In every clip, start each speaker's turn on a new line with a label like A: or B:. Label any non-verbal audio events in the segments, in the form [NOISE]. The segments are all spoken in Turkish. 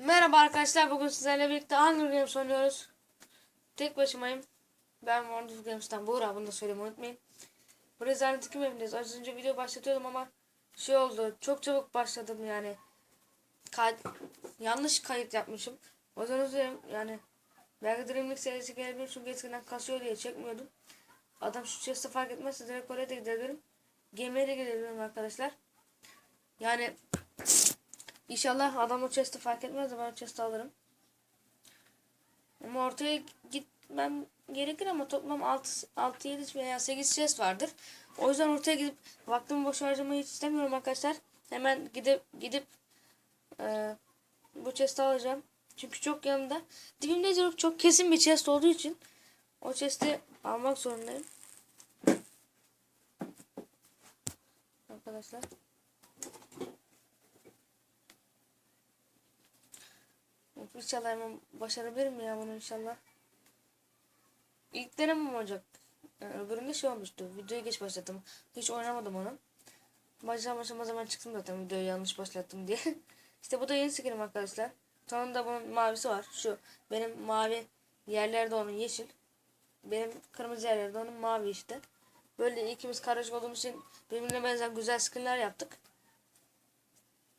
A: Merhaba arkadaşlar bugün sizlerle birlikte Hunger Games oynuyoruz. Tek başımayım. Ben Wonderful Games'ten Buğra bunu da söylemeyi unutmayın. Buraya zannet iki evindeyiz. Az önce video başlatıyordum ama şey oldu. Çok çabuk başladım yani. Kay yanlış kayıt yapmışım. O yüzden dilerim. Yani belki Dream League serisi gelebilir çünkü eskiden kasıyor diye çekmiyordum. Adam şu chest'e fark etmezse direkt oraya da gidebilirim. Gemiye de gidebilirim arkadaşlar. Yani İnşallah adam o chest'i fark etmez de ben o chest'i alırım. Ama ortaya gitmem gerekir ama toplam 6, 6 7 veya 8 chest vardır. O yüzden ortaya gidip vaktimi boş harcamayı hiç istemiyorum arkadaşlar. Hemen gidip gidip e, bu chest'i alacağım. Çünkü çok yanında. Dibimde çok, çok kesin bir chest olduğu için o chest'i almak zorundayım. Arkadaşlar. İnşallah hemen başarabilirim ya bunu inşallah. İlk denemem olacak. Yani öbüründe şey olmuştu. Videoyu geç başlattım. Hiç oynamadım onu. Başlar başlamaz hemen çıktım zaten videoyu yanlış başlattım diye. [LAUGHS] işte bu da yeni skinim arkadaşlar. Sonunda bunun mavisi var. Şu benim mavi yerlerde onun yeşil. Benim kırmızı yerlerde onun mavi işte. Böyle ikimiz karışık olduğumuz için birbirine benzer güzel skinler yaptık.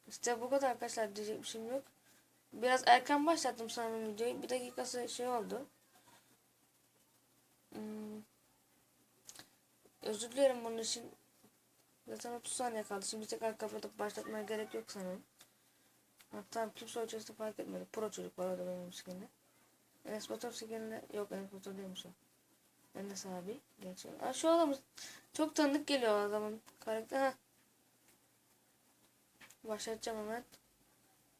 A: İşte bu kadar arkadaşlar diyecek bir şeyim yok. Biraz erken başlattım sanırım videoyu. Bir dakikası şey oldu. Hmm. Özür dilerim bunun için. Zaten 30 saniye kaldı. Şimdi tekrar kapatıp başlatmaya gerek yok sanırım. Hatta kimse o chest'i fark etmedi. Pro çocuk var orada benim skin'de. Enes Batur skin'de yok Enes Batur değilmiş o. Enes abi. Geçiyor. Aa, şu adam çok tanıdık geliyor adamın karakter. Ha. Başlatacağım hemen.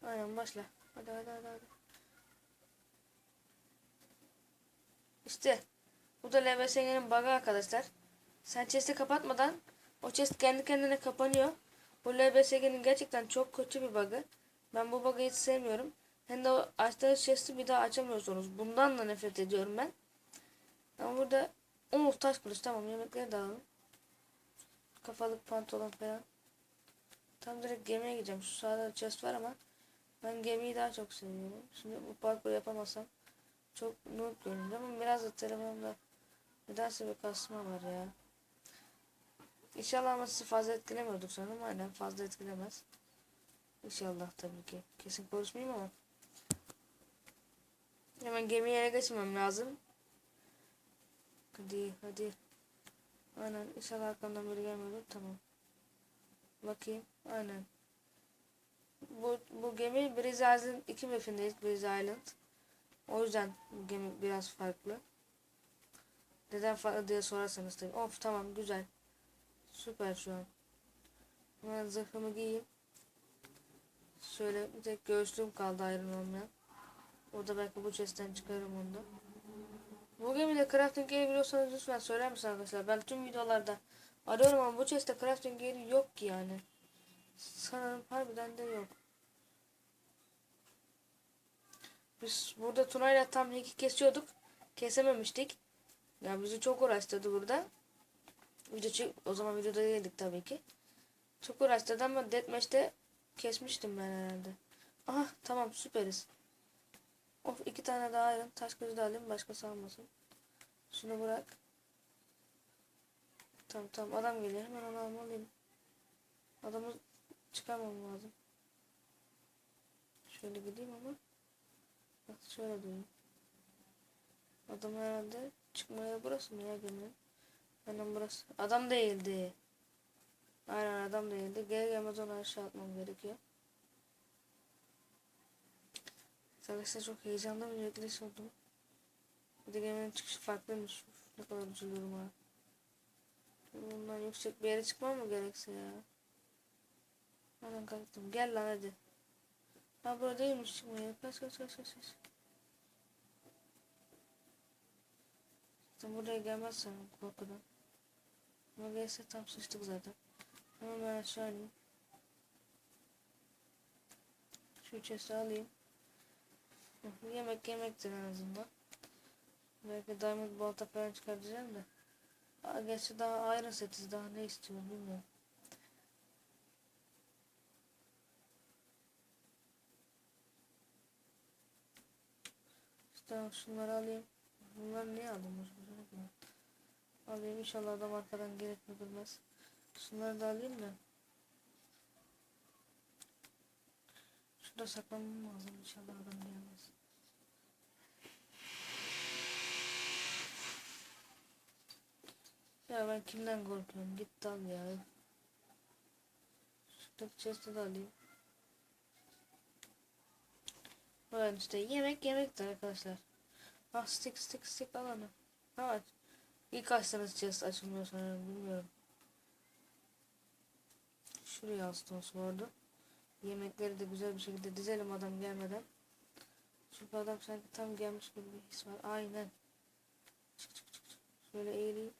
A: Aynen başla. Hadi hadi hadi hadi. İşte bu da LBSG'nin bug'ı arkadaşlar. Sen chest'i kapatmadan o chest kendi kendine kapanıyor. Bu LBSG'nin gerçekten çok kötü bir bug'ı. Ben bu bug'ı hiç sevmiyorum. Hem de açtığınız chest'i bir daha açamıyorsunuz. Bundan da nefret ediyorum ben. Ama burada umut taş kılıç tamam yemekleri de alalım. Kafalık pantolon falan. Tam direkt gemiye gideceğim. Şu sağda chest var ama ben gemiyi daha çok seviyorum. Şimdi bu parkur yapamazsam çok noob görünüyor ama biraz da telefonumda nedense bir kasma var ya. İnşallah ama sizi fazla etkilemiyorduk sanırım. Aynen fazla etkilemez. İnşallah tabii ki. Kesin konuşmayayım ama. Hemen gemiye ele geçmem lazım. Hadi hadi. Aynen inşallah arkamdan biri gelmiyordur. Tamam. Bakayım. Aynen. Bu, bu gemi Breeze Island 2 mapindeyiz. Breeze Island. O yüzden bu gemi biraz farklı. Neden farklı diye sorarsanız tabii. Of tamam güzel. Süper şu an. Hemen zırhımı giyeyim. Şöyle bir tek göğüslüğüm kaldı ayrılmayan. O da belki bu chest'ten çıkarım onu da. Bu gemide crafting yeri biliyorsanız lütfen söyler misiniz arkadaşlar? Ben tüm videolarda arıyorum ama bu chest'te crafting yeri yok ki yani. Sanırım harbiden de yok. Biz burada Tuna'yla tam heki kesiyorduk. Kesememiştik. Ya yani bizi çok uğraştırdı burada. Video o zaman videoda değildik tabii ki. Çok uğraştırdı ama Deathmatch'te kesmiştim ben herhalde. Aha tamam süperiz. Of iki tane daha iron. Taş kılıcı da alayım başka almasın. Şunu bırak. Tamam tamam adam geliyor hemen onu almalıyım. Adamı çıkarmam lazım. Şöyle gideyim ama. Bak şöyle diyeyim. Adam herhalde çıkmaya burası mı ya geminin? Aynen burası. Adam değildi. Aynen adam değildi. Gel gelmez onu aşağı atmam gerekiyor. Arkadaşlar çok heyecanlı bir yükleniş oldum. Bir de geminin çıkışı farklıymış. Ne kadar üzülüyorum ha. Bundan yüksek bir yere çıkmam mı gerekse ya? Hemen kalktım. Gel lan hadi. Ha burada değilmiş çıkmaya. Kaç kaç kaç kaç kaç. Sen buraya gelmezsen korkudan. Ama gelse tam sıçtık zaten. Hemen ben aşağı ineyim. Şu chest'i alayım. Yemek yemektir en azından. Belki diamond balta falan çıkartacağım da. Aa, gerçi daha iron setiz daha ne istiyorum bilmiyorum. Tamam şunları alayım. Boş boşuna koyayım. Alayım inşallah adam arkadan gelip mi durmaz. Şunları da alayım da. Şurada saklanmam lazım inşallah adam gelmez. Ya ben kimden korkuyorum? Git dal ya. Şuradaki chest'i de alayım. Böyle işte yemek yemektir arkadaşlar. Ah stick stick stick al onu. Evet. İlk açsanız chest açılmıyor sanırım bilmiyorum. Şuraya aston sordu. Yemekleri de güzel bir şekilde dizelim adam gelmeden. Çünkü adam sanki tam gelmiş gibi bir his var. Aynen. Şöyle eğileyim.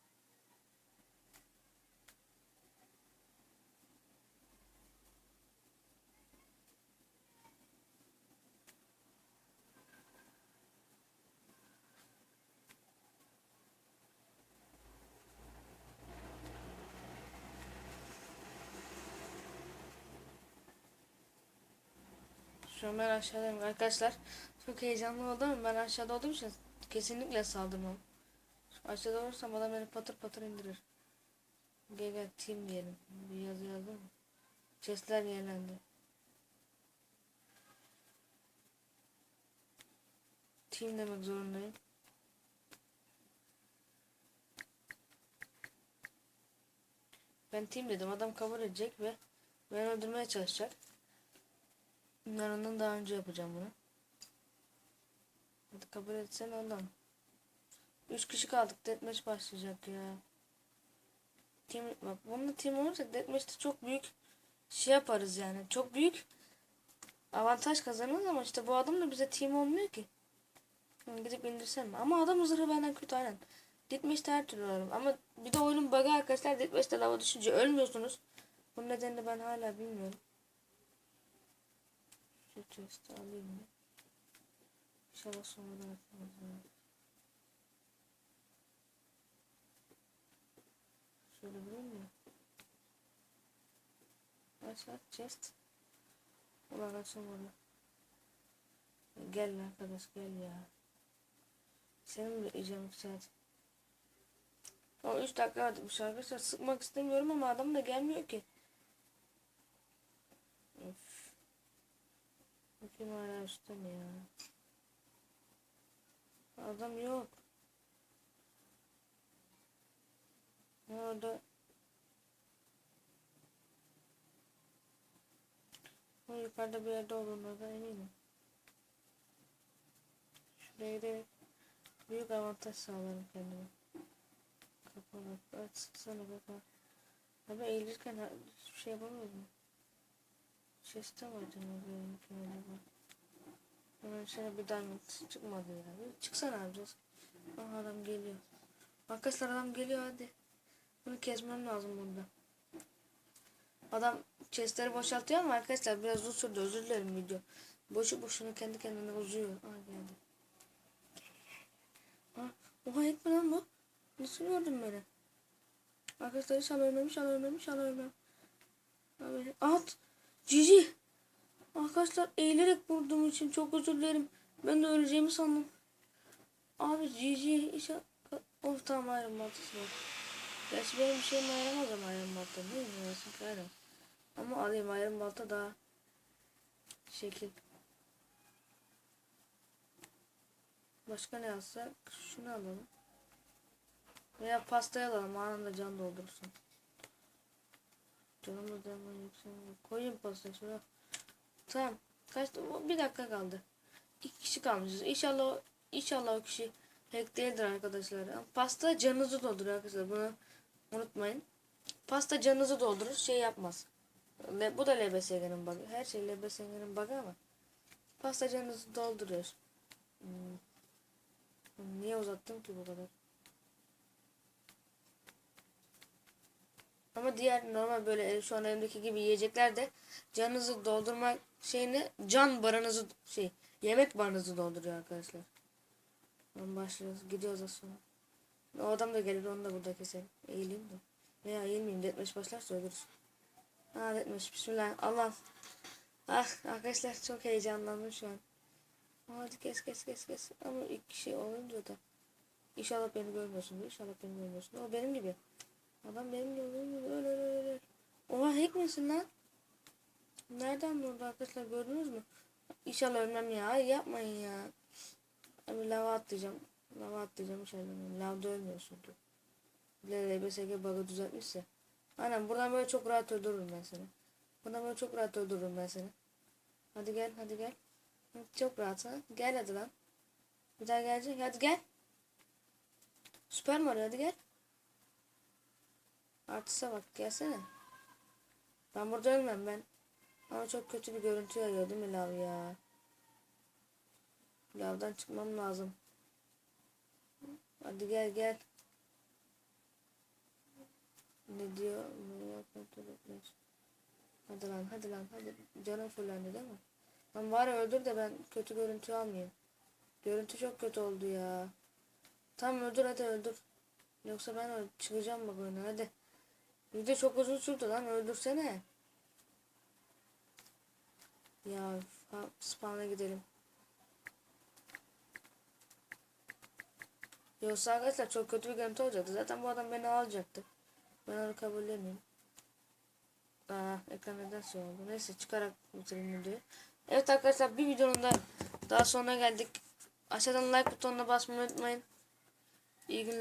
A: Şu ben aşağıdayım arkadaşlar. Çok heyecanlı oldum. Ben aşağıda olduğum için kesinlikle saldırmam. Şu aşağıda olursam adam beni patır patır indirir. Gel gel team diyelim. Bir yazı yazdım? Chestler yenilendi. Team demek zorundayım. Ben team dedim. Adam kabul edecek ve beni öldürmeye çalışacak. Ben ondan daha önce yapacağım bunu. Hadi kabul etsen ondan. Üç kişi kaldık. Deathmatch başlayacak ya. Team, bak bununla team olursak Deathmatch'te çok büyük şey yaparız yani. Çok büyük avantaj kazanırız ama işte bu adam da bize team olmuyor ki. Gidip indirsem mi? Ama adam zırhı benden kötü aynen. Deathmatch'te her türlü alırım. Ama bir de oyunun bug'ı arkadaşlar. Deathmatch'te lava düşünce ölmüyorsunuz. Bunun nedenini ben hala bilmiyorum. Şu chest'i alayım mı? İnşallah sonradan atmaz. Şöyle vurayım mı? Aşağı chest. Ulan açamadı. Gel arkadaş gel ya. Senin bile icam saat. O 3 dakika varmış arkadaşlar. Sıkmak istemiyorum ama adam da gelmiyor ki. Of. Üstte mi ya? Adam yok. Orada o yukarıda bir yerde olduğuna eminim. Şuraya da büyük avantaj sağlarım kendime. Kapalı. Açsana baba. Abi eğilirken hiçbir şey yapamıyordum. Chest'e var canım benim kenarına. Hemen şöyle bir diamond çıkmadı ya. Bir Çıksana abi biraz. Aha adam geliyor. Arkadaşlar adam geliyor hadi. Bunu kesmem lazım bunda. Adam chestleri boşaltıyor ama arkadaşlar biraz uzun sürdü özür dilerim video. Boşu boşuna kendi kendine uzuyor. Aa geldi. Aa, oha etme lan bu. Nasıl gördün beni? Arkadaşlar inşallah ölmem inşallah ölmem inşallah ölmem. Abi, at. Cici. Arkadaşlar eğilerek vurduğum için çok özür dilerim. Ben de öleceğimi sandım. Abi Cici inşallah. Of tamam ayrım baltası var. Gerçi benim bir şeyim yaramaz ama ayrım balta değil mi? Ayrım. Ama alayım ayrım balta daha şekil. Başka ne alsak? Şunu alalım. Veya pastayı alalım anında can doldurursun. Canım da zaman yükselmiyor. Koyayım pastayı şuraya. Tamam. Kaç bir dakika kaldı. İki kişi kalmışız. İnşallah inşallah o kişi hack değildir arkadaşlar. Pasta canınızı doldurur arkadaşlar. Bunu unutmayın. Pasta canınızı doldurur. Şey yapmaz. Le, bu da LBSG'nin bug'ı. Her şey LBSG'nin bug'ı ama. Pasta canınızı dolduruyor. Hmm. Niye uzattım ki bu kadar? Ama diğer normal böyle şu an elimdeki gibi yiyecekler de canınızı doldurma şeyini can barınızı şey yemek barınızı dolduruyor arkadaşlar. Ben başlıyoruz. Gidiyoruz az sonra. O adam da gelir onu da burada keselim. Eğileyim de. Veya eğilmeyeyim. Detmeş başlarsa ölürüz. Ha detmeş. Bismillah. Allah. Ah arkadaşlar çok heyecanlandım şu an. Hadi kes kes kes kes. Ama iki kişi olunca da. İnşallah beni görmüyorsun. İnşallah beni görmüyorsun. O benim gibi. Adam. Benim gibi. Öyle öyle öyle. Oha hack misin lan? Nereden buldu arkadaşlar gördünüz mü? İnşallah ölmem ya. Ay yapmayın ya. Abi lava atlayacağım. Lava atlayacağım inşallah. Lavda ölmüyorsun çünkü. LBSG bug'ı düzeltmişse. Aynen buradan böyle çok rahat öldürürüm ben seni. Buradan böyle çok rahat öldürürüm ben seni. Hadi gel hadi gel. Çok rahat ha. Gel hadi lan. Bir daha gelecek. Hadi gel. Süper Mario hadi gel. Artısa bak gelsene. Ben burada ölmem ben. Ama çok kötü bir görüntü yayıyor değil mi lav ya? Lavdan çıkmam lazım. Hadi gel gel. Ne diyor? Hadi lan hadi lan hadi. Canım fullendi değil mi? Lan var ya öldür de ben kötü görüntü almayayım. Görüntü çok kötü oldu ya. Tamam öldür hadi öldür. Yoksa ben çıkacağım bak oyuna hadi. Video çok uzun sürdü lan öldürsene. Ya spawn'a gidelim. Yoksa arkadaşlar çok kötü bir görüntü olacaktı. Zaten bu adam beni alacaktı. Ben onu kabullenmeyeyim. Aa, ekran neden şey oldu? Neyse çıkarak bitirelim videoyu. Evet arkadaşlar bir videonun da daha sonuna geldik. Aşağıdan like butonuna basmayı unutmayın. İyi günler.